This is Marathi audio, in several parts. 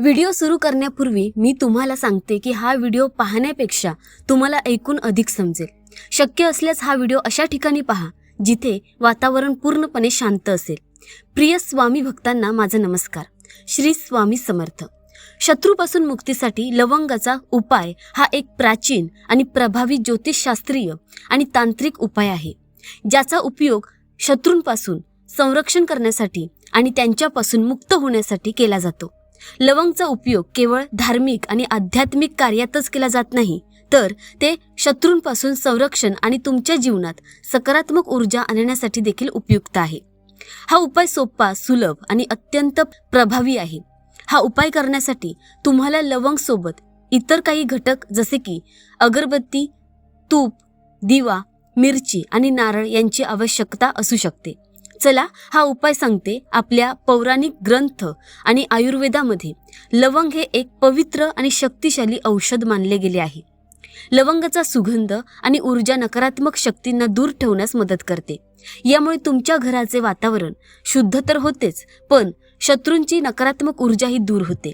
व्हिडिओ सुरू करण्यापूर्वी मी तुम्हाला सांगते की हा व्हिडिओ पाहण्यापेक्षा तुम्हाला ऐकून अधिक समजेल. शक्य असल्यास हा व्हिडिओ अशा ठिकाणी पहा जिथे वातावरण पूर्णपणे शांत असेल. प्रिय स्वामी भक्तांना माझा नमस्कार. श्री स्वामी समर्थ. शत्रूपासून मुक्तीसाठी लवंगाचा उपाय हा एक प्राचीन आणि प्रभावी ज्योतिषशास्त्रीय आणि तांत्रिक उपाय आहे. ज्याचा उपयोग शत्रूंपासून संरक्षण करण्यासाठी आणि त्यांच्यापासून मुक्त होण्यासाठी केला जातो. लवंगचा उपयोग केवळ धार्मिक आणि आध्यात्मिक कार्यातच केला जात नाही तर ते शत्रूंपासून संरक्षण आणि तुमच्या जीवनात सकारात्मक ऊर्जा आणण्यासाठी देखील उपयुक्त आहे. हा उपाय सोपा सुलभ आणि अत्यंत प्रभावी आहे. हा उपाय करण्यासाठी तुम्हाला लवंग सोबत इतर काही घटक जसे की अगरबत्ती तूप दिवा मिरची आणि नारळ यांची आवश्यकता असू शकते. चला हा उपाय सांगते आपल्या पौराणिक ग्रंथ आणि आयुर्वेदामध्ये. लवंग हे एक पवित्र आणि शक्तिशाली औषध मानले गेले आहे. लवंगाचा सुगंध आणि ऊर्जा नकारात्मक शक्तींना दूर ठेवण्यास मदत करते. यामुळे तुमच्या घराचे वातावरण शुद्ध तर होतेच पण शत्रूंची नकारात्मक ऊर्जाही दूर होते.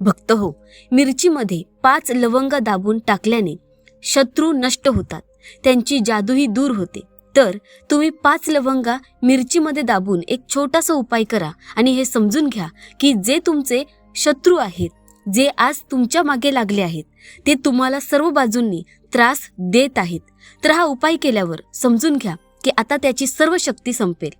भक्त हो मिरचीमध्ये पाच लवंगा दाबून टाकल्याने शत्रू नष्ट होतात. त्यांची जादूही दूर होते. तर तुम्ही पाच लवंगा मिरचीमध्ये दाबून एक छोटासा उपाय करा आणि हे समजून घ्या की जे तुमचे शत्रू आहेत जे आज तुमच्या मागे लागले आहेत ते तुम्हाला सर्व बाजूंनी त्रास देत आहेत. तर हा उपाय केल्यावर समजून घ्या की आता त्याची सर्व शक्ती संपेल.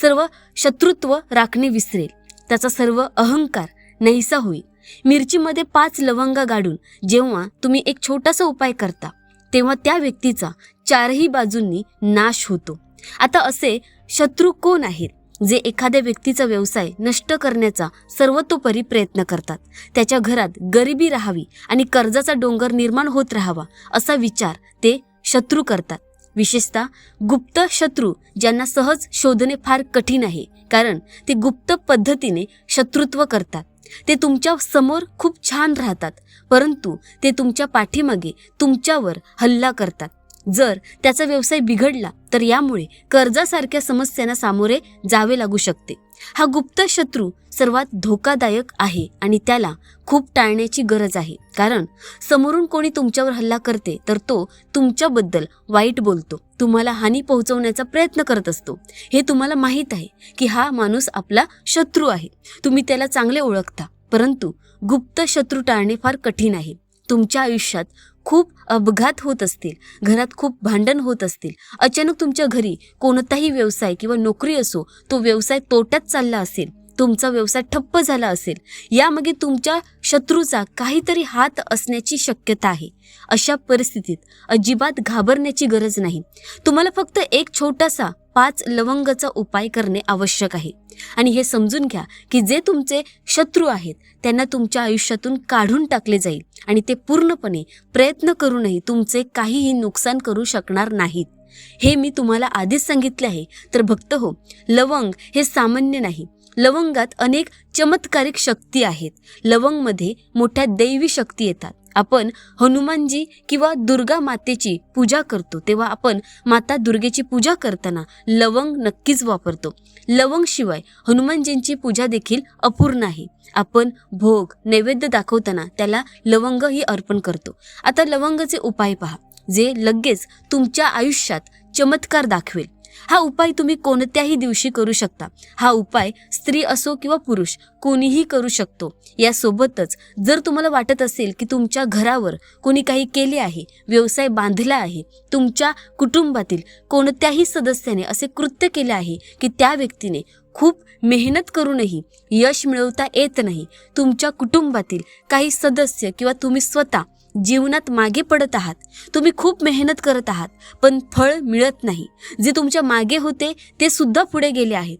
सर्व शत्रुत्व राखणे विसरेल. त्याचा सर्व अहंकार नाहीसा होईल. मिरचीमध्ये पाच लवंगा गाडून जेव्हा तुम्ही एक छोटासा उपाय करता तेव्हा त्या व्यक्तीचा चारही बाजूंनी नाश होतो. आता असे शत्रू कोण आहेत? जे एखाद्या व्यक्तीचा व्यवसाय नष्ट करण्याचा सर्वतोपरी प्रयत्न करतात. त्याच्या घरात गरिबी राहावी आणि कर्जाचा डोंगर निर्माण होत राहावा असा विचार ते शत्रू करतात. विशेषतः गुप्त शत्रू ज्यांना सहज शोधणे फार कठीण आहे कारण ते गुप्त पद्धतीने शत्रुत्व करतात. ते तुमच्यासमोर खूप छान राहतात परंतु ते तुमच्या पाठीमागे तुमच्यावर हल्ला करतात. जर त्याचा व्यवसाय बिघडला तर यामुळे कर्जासारख्या समस्यांना सामोरे जावे लागू शकते. हा गुप्त शत्रू सर्वात धोकादायक आहे आणि त्याला खूप टाळण्याची गरज आहे. कारण समोरून कोणी तुमच्यावर हल्ला करते तर तो तुमच्याबद्दल वाईट बोलतो. तुम्हाला हानी पोहोचवण्याचा प्रयत्न करत असतो. हे तुम्हाला माहीत आहे की हा माणूस आपला शत्रू आहे. तुम्ही त्याला चांगले ओळखता परंतु गुप्त शत्रू टाळणे फार कठीण आहे. तुमच्या आयुष्यात खूप अपघात होत असतील घरात खूप भांडण होत असतील अचानक तुमच्या घरी कोणताही व्यवसाय किंवा नोकरी असो तो व्यवसाय तोट्यात चालला असेल तुमचा व्यवसाय ठप्प झाला असेल यामागे तुमच्या शत्रूचा काहीतरी हात असण्याची शक्यता आहे. अशा परिस्थितीत अजिबात घाबरण्याची गरज नाही. तुम्हाला फक्त एक छोटासा पाच लवंगाचा उपाय करणे आवश्यक आहे. आणि हे समजून घ्या की जे तुमचे शत्रू आहेत त्यांना तुमच्या आयुष्यातून काढून टाकले जाईल आणि ते पूर्णपणे प्रयत्न करूनही तुमचे काहीही नुकसान करू शकणार नाहीत. हे मी तुम्हाला आधीच सांगितले आहे. तर भक्त हो लवंग हे सामान्य नाही. लवंगात अनेक चमत्कारिक शक्ती आहेत. लवंगमध्ये मोठ्या दैवी शक्ती येतात. आपण हनुमानजी किंवा दुर्गा मातेची पूजा करतो. तेव्हा आपण माता दुर्गेची पूजा करताना लवंग नक्कीच वापरतो. लवंगशिवाय हनुमानजींची पूजा देखील अपूर्ण आहे. आपण भोग नैवेद्य दाखवताना त्याला लवंग ही अर्पण करतो. आता लवंगचे उपाय पहा जे लगेच तुमच्या आयुष्यात चमत्कार दाखवेल. हा उपाय तुम्ही कोणत्याही दिवशी करू शकता. हा उपाय स्त्री असो किंवा पुरुष कोणीही करू शकतो. यासोबतच जर तुम्हाला वाटत असेल की तुमच्या घरावर कोणी काही केले आहे व्यवसाय बांधला आहे तुमच्या कुटुंबातील कोणत्याही सदस्याने असे कृत्य केले आहे की त्या व्यक्तीने खूप मेहनत करूनही यश मिळवता येत नाही तुमच्या कुटुंबातील काही सदस्य किंवा तुम्ही स्वतः जीवनात मागे पडत आहात. तुम्ही खूप मेहनत करत आहात पण फळ मिळत नाही. जे तुमच्या मागे होते ते सुद्धा पुढे गेले आहेत.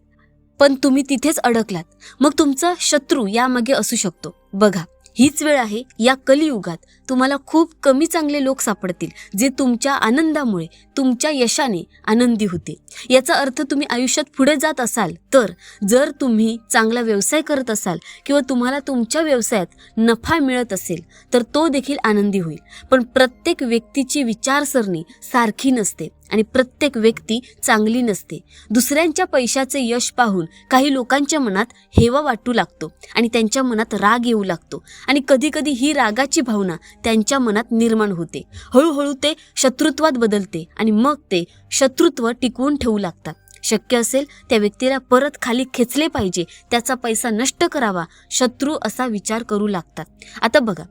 पण तुम्ही तिथेच अडकलात. मग तुमचा शत्रू यामागे असू शकतो. बघा. हीच वेळ आहे या कलियुगात तुम्हाला खूप कमी चांगले लोक सापडतील जे तुमच्या आनंदामुळे तुमच्या यशाने आनंदी होते. याचा अर्थ तुम्ही आयुष्यात पुढे जात असाल तर जर तुम्ही चांगला व्यवसाय करत असाल किंवा तुम्हाला तुमच्या व्यवसायात नफा मिळत असेल तर तो देखील आनंदी होईल. पण प्रत्येक व्यक्तीची विचारसरणी सारखी नसते. आणि प्रत्येक व्यक्ती चांगली नसते. दुसऱ्यांच्या पैशाचे यश पाहून काही लोकांच्या मनात हेवा वाटू लागतो आणि त्यांच्या मनात राग येऊ लागतो. आणि कधीकधी ही रागाची भावना त्यांच्या मनात निर्माण होते. हळूहळू ते शत्रुत्वात बदलते आणि मग ते शत्रुत्व टिकवून ठेवू लागतात. शक्य असेल त्या व्यक्तीला परत खाली खेचले पाहिजे त्याचा पैसा नष्ट करावा शत्रू असा विचार करू लागतात. आता बघा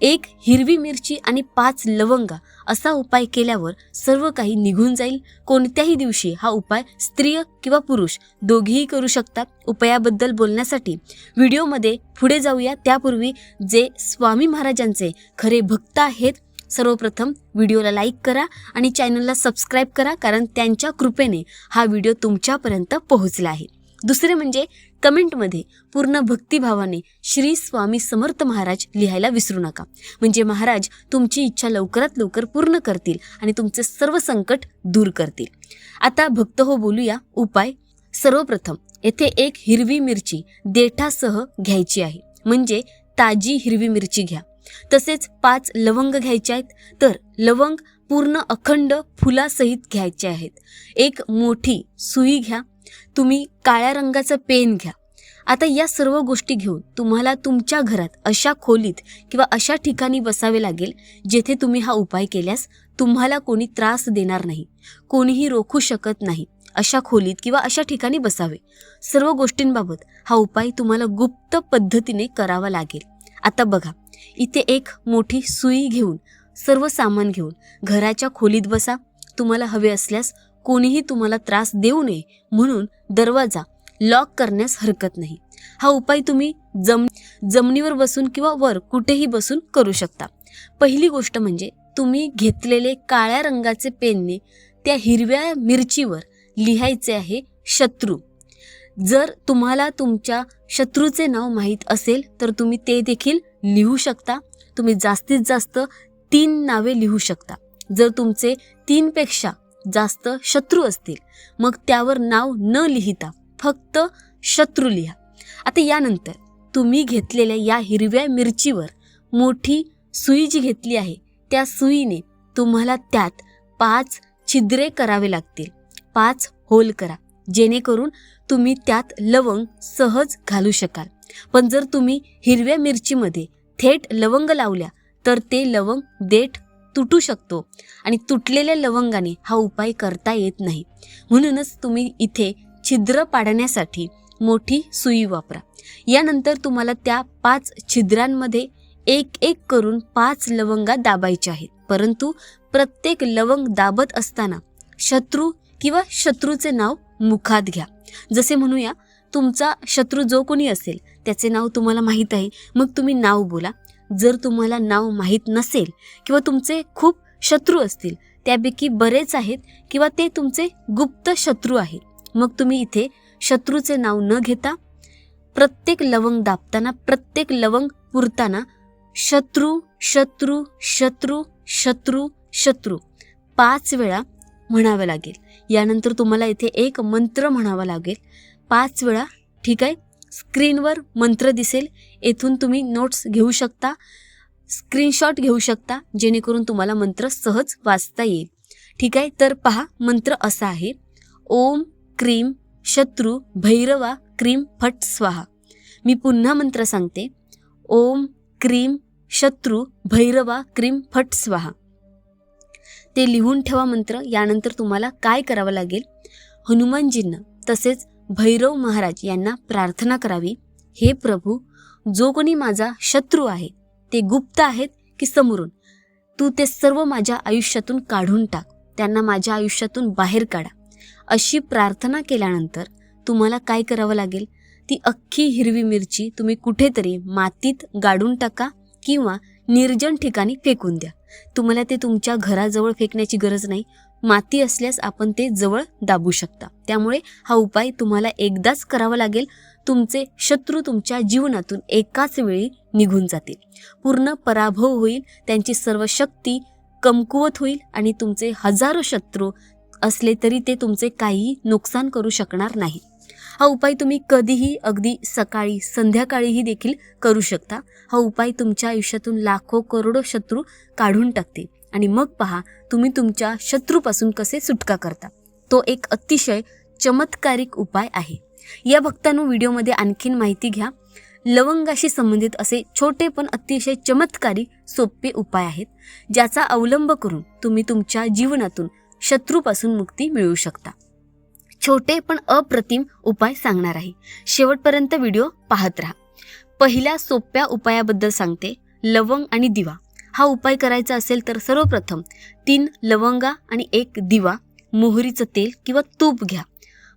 एक हिरवी मिरची आणि पाच लवंगा असा उपाय केल्यावर सर्व काही निघून जाईल. कोणत्याही दिवशी हा उपाय स्त्रिय किंवा पुरुष दोघेही करू शकतात. उपायाबद्दल बोलण्यासाठी व्हिडिओमध्ये पुढे जाऊया. त्यापूर्वी जे स्वामी महाराजांचे खरे भक्त आहेत सर्वप्रथम व्हिडिओला लाईक करा आणि चॅनलला सबस्क्राईब करा कारण त्यांच्या कृपेने हा व्हिडिओ तुमच्यापर्यंत पोहोचला आहे. दुसरे म्हणजे कमेंटमध्ये पूर्ण भक्तिभावाने श्री स्वामी समर्थ महाराज लिहायला विसरू नका. म्हणजे महाराज तुमची इच्छा लवकरात लवकर पूर्ण करतील आणि तुमचे सर्व संकट दूर करतील. आता भक्त हो बोलूया उपाय. सर्वप्रथम येथे एक हिरवी मिरची देठासह घ्यायची आहे. म्हणजे ताजी हिरवी मिरची घ्या. तसेच पाच लवंग घ्यायचे आहेत. तर लवंग पूर्ण अखंड फुलासहित घ्यायचे आहेत. एक मोठी सुई घ्या. तुम्ही काळ्या रंगाचं पेन घ्या. आता या सर्व गोष्टी घेऊन तुम्हाला तुमच्या घरात अशा खोलीत किंवा अशा ठिकाणी बसावे लागेल जेथे तुम्ही हा उपाय केल्यास तुम्हाला कोणी त्रास देणार नाही कोणीही रोखू शकत नाही अशा खोलीत किंवा अशा ठिकाणी बसावे. सर्व गोष्टींबाबत हा उपाय तुम्हाला गुप्त पद्धतीने करावा लागेल. आता बघा इथे एक मोठी सुई घेऊन सर्व सामान घेऊन घराच्या खोलीत बसा. तुम्हाला हवे असल्यास कोणीही तुम्हाला त्रास देऊ नये म्हणून दरवाजा लॉक करण्यास हरकत नाही. हा उपाय तुम्ही जम जमिनीवर बसून किंवा वर कुठेही बसून करू शकता. पहिली गोष्ट म्हणजे तुम्ही घेतलेले काळ्या रंगाचे पेनने त्या हिरव्या मिरचीवर लिहायचे आहे शत्रू. जर तुम्हाला तुमच्या शत्रूचे नाव माहीत असेल तर तुम्ही ते देखील लिहू शकता. तुम्ही जास्तीत जास्त तीन नावे लिहू शकता. जर तुमचे तीनपेक्षा जास्त शत्रू असतील. मग त्यावर नाव न लिहिता फक्त शत्रू लिहा. आता यानंतर तुम्ही घेतलेल्या या हिरव्या मिरचीवर मोठी सुई जी घेतली आहे त्या सुईने तुम्हाला त्यात पाच छिद्रे करावे लागतील. पाच होल करा जेणेकरून तुम्ही त्यात लवंग सहज घालू शकाल. पण जर तुम्ही हिरव्या मिरचीमध्ये थेट लवंग लावल्या तर ते लवंग देठ तुटू शकतो आणि तुटलेल्या लवंगाने हा उपाय करता येत नाही. म्हणूनच तुम्ही इथे छिद्र पाडण्यासाठी मोठी सुई वापरा. यानंतर तुम्हाला त्या पाच छिद्रांमध्ये एक एक करून पाच लवंगा दाबायच्या आहेत. परंतु प्रत्येक लवंग दाबत असताना शत्रू किंवा शत्रूचे नाव मुखात घ्या. जसे म्हणूया तुमचा शत्रू जो कोणी असेल त्याचे नाव तुम्हाला माहीत आहे. मग तुम्ही नाव बोला. जर तुम्हाला नाव माहीत नसेल किंवा तुमचे खूप शत्रू असतील त्यापैकी बरेच आहेत किंवा ते तुमचे गुप्त शत्रू आहेत मग तुम्ही इथे शत्रूचे नाव न घेता प्रत्येक लवंग दाबताना प्रत्येक लवंग पुरताना शत्रू शत्रू शत्रू शत्रू शत्रू पाच वेळा म्हणावं लागेल. यानंतर तुम्हाला इथे एक मंत्र म्हणावा लागेल. पाच वेळा ठीक आहे? स्क्रीनवर मंत्र दिसेल. येथून तुम्ही नोट्स घेऊ शकता. स्क्रीनशॉट घेऊ शकता जेणेकरून तुम्हाला मंत्र सहज वाचता येईल. ठीक आहे? तर पहा मंत्र असा आहे. ओम क्रीम शत्रू भैरवा क्रीम फट स्वाहा. मी पुन्हा मंत्र सांगते. ओम क्रीम शत्रू भैरवा क्रीम फट स्वाहा. ते लिहून ठेवा मंत्र. यानंतर तुम्हाला काय करावं लागेल? हनुमानजींना. तसेच भैरव महाराज यांना प्रार्थना करावी. हे प्रभू जो कोणी माझा शत्रू आहे ते गुप्त आहेत की समोरून? तू ते सर्व माझ्या आयुष्यातून काढून टाक. त्यांना माझ्या आयुष्यातून बाहेर काढा. अशी प्रार्थना केल्यानंतर तुम्हाला काय करावं लागेल? ती अख्खी हिरवी मिरची तुम्ही कुठेतरी मातीत गाडून टाका किंवा निर्जन ठिकाणी फेकून द्या. तुम्हाला ते तुमच्या घराजवळ फेकण्याची गरज नाही. माती असल्यास आपण ते जवळ दाबू शकता. त्यामुळे हा उपाय तुम्हाला एकदाच करावा लागेल. तुमचे शत्रू तुमच्या जीवनातून एकाच वेळी निघून जातील. पूर्ण पराभव होईल त्यांची सर्व शक्ती कमकुवत होईल आणि तुमचे हजारो शत्रू असले तरी ते तुमचे काहीही नुकसान करू शकणार नाही. हा उपाय तुम्ही कधीही अगदी सकाळी संध्याकाळीही देखील करू शकता. हा उपाय तुमच्या आयुष्यातून लाखो करोडो शत्रू काढून टाकते आणि मग पहा तुम्ही तुमच्या शत्रूपासून कसे सुटका करता. तो एक अतिशय चमत्कारिक उपाय आहे. या भक्तांनो व्हिडिओमध्ये आणखीन माहिती घ्या. लवंगाशी संबंधित असे छोटे पण अतिशय चमत्कारी सोपे उपाय आहेत ज्याचा अवलंब करून तुम्ही तुमच्या जीवनातून शत्रूपासून मुक्ती मिळवू शकता. छोटे पण अप्रतिम उपाय सांगणार आहे. शेवटपर्यंत व्हिडिओ पाहत राहा. पहिल्या सोप्या उपायाबद्दल सांगते लवंग आणि दिवा. हा उपाय करायचा असेल तर सर्वप्रथम तीन लवंगा आणि एक दिवा मोहरीचं तेल किंवा तूप घ्या.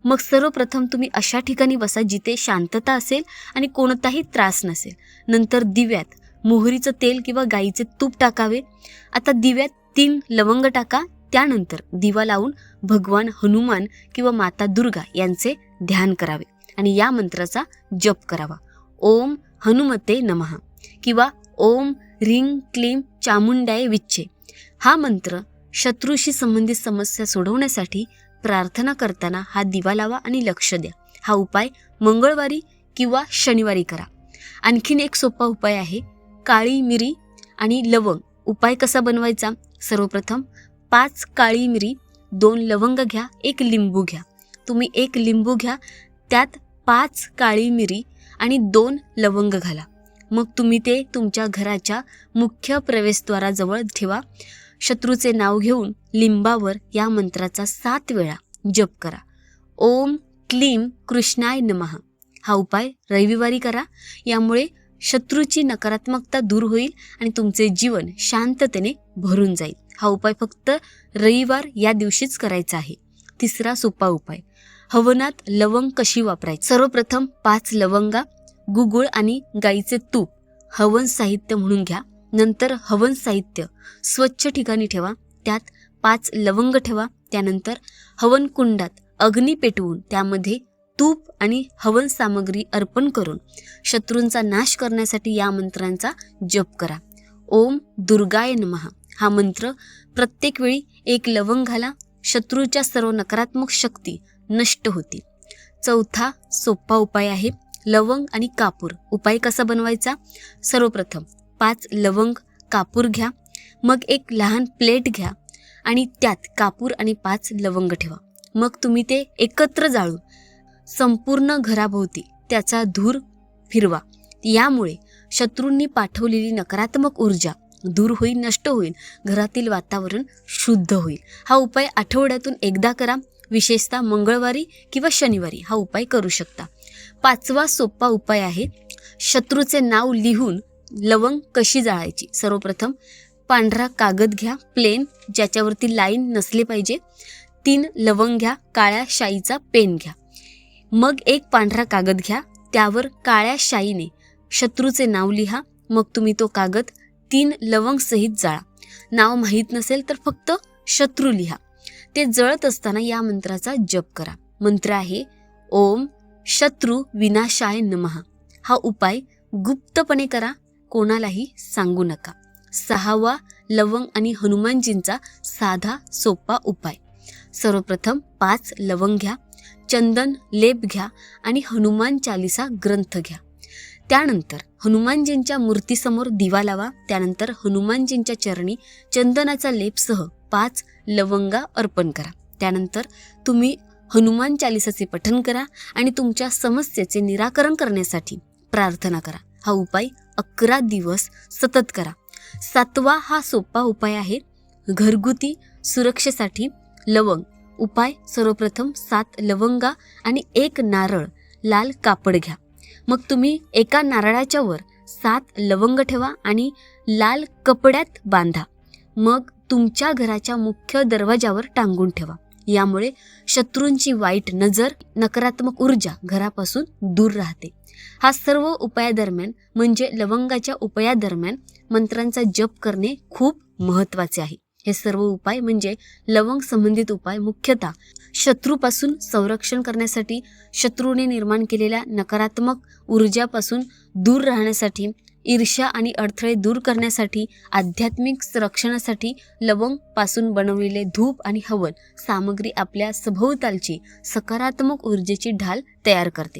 मग सर्वप्रथम तुम्ही अशा ठिकाणी बसा जिथे शांतता असेल आणि कोणताही त्रास नसेल. नंतर दिव्यात मोहरीचं तेल किंवा गाईचे तूप टाकावे. आता दिव्यात तीन लवंग टाका. त्यानंतर दिवा लावून भगवान हनुमान किंवा माता दुर्गा यांचे ध्यान करावे आणि या मंत्राचा जप करावा. ओम हनुमते नमः किंवा ओम रिंग क्लीम चामुंडाय विच्छे. हा मंत्र शत्रूशी संबंधित समस्या सोडवण्यासाठी प्रार्थना करताना हा दिवा लावा आणि लक्ष द्या. हा उपाय मंगळवारी किंवा शनिवारी करा. आणखीन एक सोपा उपाय आहे काळी मिरी आणि लवंग. उपाय कसा बनवायचा? सर्वप्रथम पाच काळी मिरी दोन लवंग घ्या एक लिंबू घ्या. तुम्ही एक लिंबू घ्या त्यात पाच काळी मिरी आणि दोन लवंग घाला. मग तुम्ही ते तुमच्या घराच्या मुख्य प्रवेशद्वाराजवळ ठेवा. शत्रूचे नाव घेऊन लिंबावर या मंत्राचा सात वेळा जप करा. ओम क्लीम कृष्णाय नमः. हा उपाय रविवारी करा. यामुळे शत्रूची नकारात्मकता दूर होईल आणि तुमचे जीवन शांततेने भरून जाईल. हा उपाय फक्त रविवार या दिवशीच करायचा आहे. तिसरा सोपा उपाय. हवनात लवंग कशी वापरायची? सर्वप्रथम पाच लवंगा गुगुळ आणि गाईचे तूप हवन साहित्य म्हणून घ्या. नंतर हवन साहित्य. स्वच्छ ठिकाणी ठेवा. त्यात पाच लवंग ठेवा. त्यानंतर हवन कुंडात अग्नी पेटवून त्यामध्ये तूप आणि हवन सामग्री अर्पण करून शत्रूंचा नाश करण्यासाठी या मंत्रांचा जप करा. ओम दुर्गाय नमः. हा मंत्र प्रत्येक वेळी एक लवंग घाला शत्रूच्या सर्व नकारात्मक शक्ती नष्ट होतील. चौथा सोपा उपाय आहे. लवंग आणि कापूर. उपाय कसा बनवायचा? सर्वप्रथम पाच लवंग कापूर घ्या. मग एक लहान प्लेट घ्या आणि त्यात कापूर आणि पाच लवंग ठेवा. मग तुम्ही ते एकत्र जाळून संपूर्ण घराभोवती त्याचा धूर फिरवा. यामुळे शत्रूंनी पाठवलेली नकारात्मक ऊर्जा दूर होईल नष्ट होईल घरातील वातावरण शुद्ध होईल. हा उपाय आठवड्यातून एकदा करा. विशेषतः मंगळवारी किंवा शनिवारी हा उपाय करू शकता. पाचवा सोपा उपाय आहे शत्रूचे नाव लिहून लवंग कशी जाळायची? सर्वप्रथम पांढरा कागद घ्या प्लेन ज्याच्यावरती लाईन नसली पाहिजे. तीन लवंग घ्या काळ्या शाईचा पेन घ्या. मग एक पांढरा कागद घ्या त्यावर काळ्या शाईने शत्रूचे नाव लिहा मग तुम्ही तो कागद तीन लवंग सहित जाळा. नाव माहीत नसेल तर फक्त शत्रू लिहा. ते जळत असताना या मंत्राचा जप करा. मंत्र आहे ओम शत्रू विनाशाय नमः. हा उपाय गुप्तपणे करा कोणालाही सांगू नका. सहावा लवंग आणि हनुमानजींचा साधा सोपा उपाय. सर्वप्रथम पाच लवंग घ्या चंदन लेप घ्या आणि हनुमान चालिसा ग्रंथ घ्या. त्यानंतर हनुमानजींच्या मूर्तीसमोर दिवा लावा त्यानंतर हनुमानजींच्या चरणी चंदनाचा लेपसह पाच लवंगा अर्पण करा. त्यानंतर तुम्ही हनुमान चालिसाचे पठण करा आणि तुमच्या समस्येचे निराकरण करण्यासाठी प्रार्थना करा. हा उपाय अकरा दिवस सतत करा. सातवा हा सोपा उपाय आहे. घरगुती सुरक्षेसाठी लवंग. उपाय सर्वप्रथम सात लवंगा आणि एक नारळ लाल कापड घ्या. मग तुम्ही एका नारळाच्या वर सात लवंग ठेवा आणि लाल कपड्यात बांधा. मग तुमच्या घराच्या मुख्य दरवाजावर टांगून ठेवा. यामुळे शत्रूंची वाईट नजर नकारात्मक ऊर्जा घरापासून दूर राहते. हा सर्व उपायादरम्यान म्हणजे लवंगाच्या उपायादरम्यान मंत्रांचा जप करणे खूप महत्त्वाचे आहे. हे सर्व उपाय म्हणजे लवंग संबंधित उपाय मुख्यतः शत्रूपासून संरक्षण करण्यासाठी शत्रूने निर्माण केलेल्या नकारात्मक ऊर्जापासून दूर राहण्यासाठी ईर्ष्या आणि अडथळे दूर करण्यासाठी आध्यात्मिक रक्षणासाठी लवंगपासून बनवलेले धूप आणि हवन सामग्री आपल्या सभोवतालची सकारात्मक ऊर्जेची ढाल तयार करते.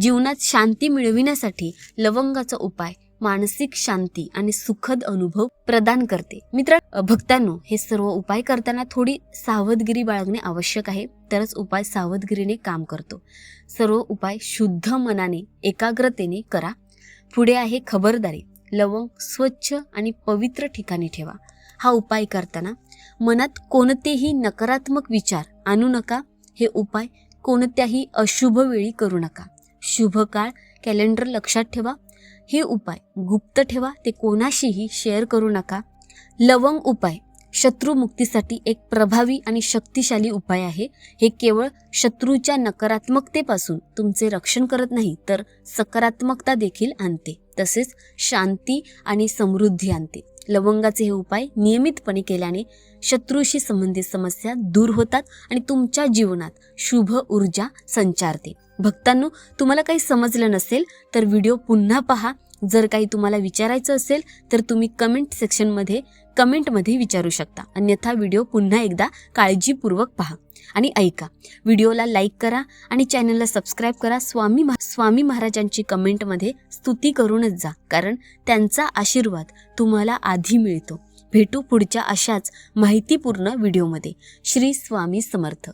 जीवनात शांती मिळविण्यासाठी लवंगाचा उपाय मानसिक शांती आणि सुखद अनुभव प्रदान करते. मित्र भक्तांनो हे सर्व उपाय करताना थोडी सावधगिरी बाळगणे आवश्यक आहे तरच उपाय सावधगिरीने काम करतो. सर्व उपाय शुद्ध मनाने एकाग्रतेने करा. पुढे आहे खबरदारी. लवंग स्वच्छ आणि पवित्र ठिकाणी ठेवा. हा उपाय करताना मनात कोणतेही नकारात्मक विचार आणू नका. हे उपाय कोणत्याही अशुभ वेळी करू नका. शुभ काळ कॅलेंडर लक्षात ठेवा. हे उपाय गुप्त ठेवा. ते कोणाशीही शेअर करू नका. लवंग उपाय शत्रुमुक्तीसाठी एक प्रभावी आणि शक्तिशाली उपाय आहे. हे केवळ शत्रूच्या नकारात्मकतेपासून तुमचे रक्षण करत नाही तर सकारात्मकता देखील आणते. तसेच शांती आणि समृद्धी आणते. लवंगाचे हे उपाय नियमितपणे केल्याने शत्रूशी संबंधित समस्या दूर होतात आणि तुमच्या जीवनात शुभ ऊर्जा संचारते. भक्तांनो तुम्हाला काही समजलं नसेल तर व्हिडिओ पुन्हा पहा. जर काही तुम्हाला विचारायचं असेल तर तुम्ही कमेंट सेक्शनमध्ये कमेंटमध्ये विचारू शकता. अन्यथा व्हिडिओ पुन्हा एकदा काळजीपूर्वक पहा आणि ऐका. व्हिडिओला लाईक करा आणि चॅनलला सबस्क्राईब करा. स्वामी महा- स्वामी महाराजांची कमेंटमध्ये स्तुती करूनच जा कारण त्यांचा आशीर्वाद तुम्हाला आधी मिळतो. भेटू पुढच्या अशाच माहितीपूर्ण व्हिडिओमध्ये. श्री स्वामी समर्थ.